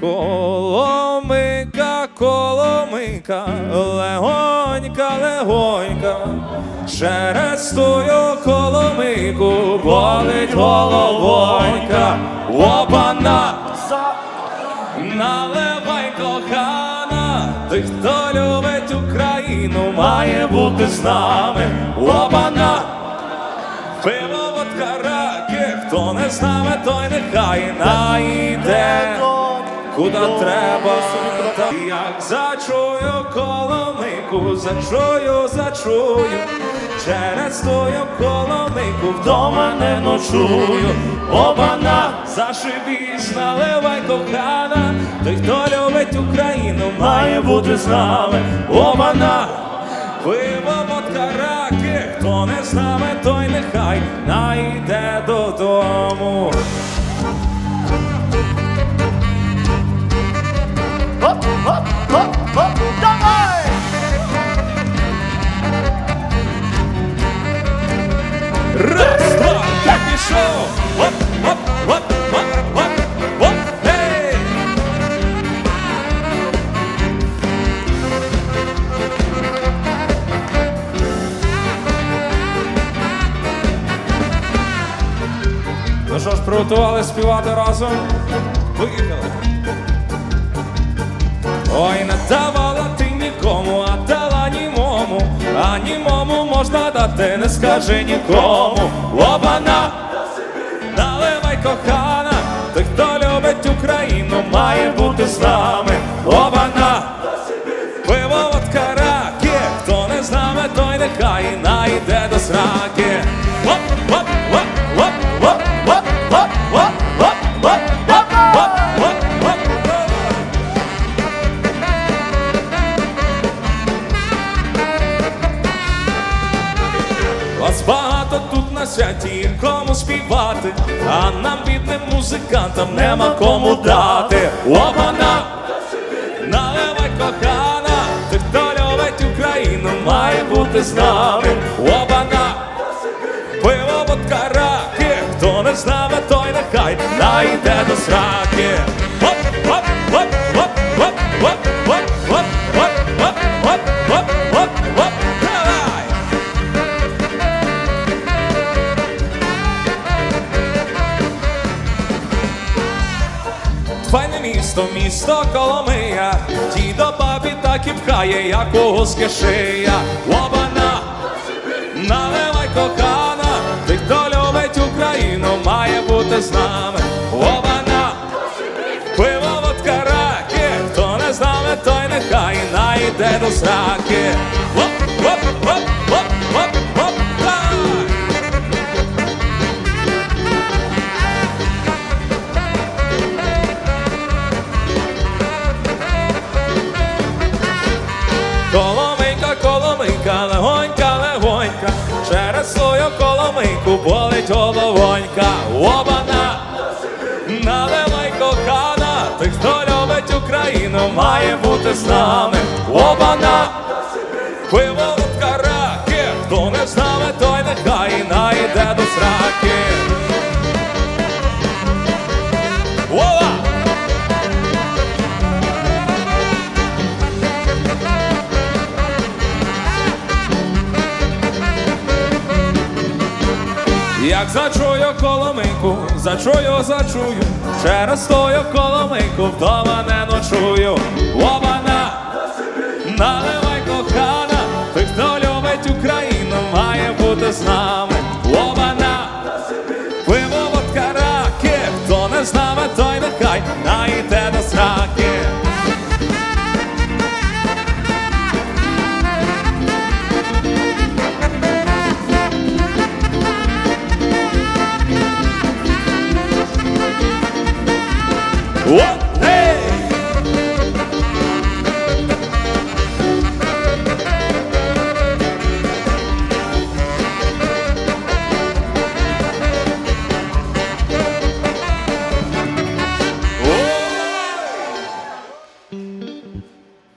Коломийка, коломийка, легонька, легонька, через тую коломийку болить головонька, опана, наливай кохана, ти хто любить Україну, має бути з нами, опана. Пиво водка раки, хто не з нами, той нехай найде, куди треба. Як зачую коломийку, зачую, зачую, через тую коломийку вдома не ночую. Обана, зашибісь, наливай кохана, той, хто любить Україну, має бути з нами. Обана, Пиво, водка, раки, хто не з нами, той нехай найде додому. Ей! Ну що ж, приготували співати разом? Поїхали! Ой, не давала ти нікому, а дала німому, а німому можна дати, не скажи нікому. Обана, кохана, ти хто любить Україну, має бути з нами. Обана, пиво водка раки, хто не з нами, той нехай найде до сраки. Є кому співати, а нам, бідним музикантам, нема кому дати. Обана, наливай кохана, ти хто любить Україну, має бути з нами. Обана, пиво водка раки, хто не з нами, той нехай найде до сраки. Файне місто, місто Коломия, дідо бабі так і пхає, як у гуски шия. Обана, наливай кохана, ти хто любить Україну, має бути з нами. Обана, пиво водка раки, хто не з нами, той нехай найде до сраки. Оп, оп, оп, оп, оп, головонька. Обана, наливай кохана, тих, хто любить Україну, має бути з нами. Обана, пиво водка раки, хто не з нами, той нехай найде до сраки. Як зачую коломийку, зачую, зачую, через тою коломийку вдома не ночую. Обана, наливай кохана, ти хто любить Україну, має бути з нами. Обана, пиво водка раки, хто не з нами, той нехай найде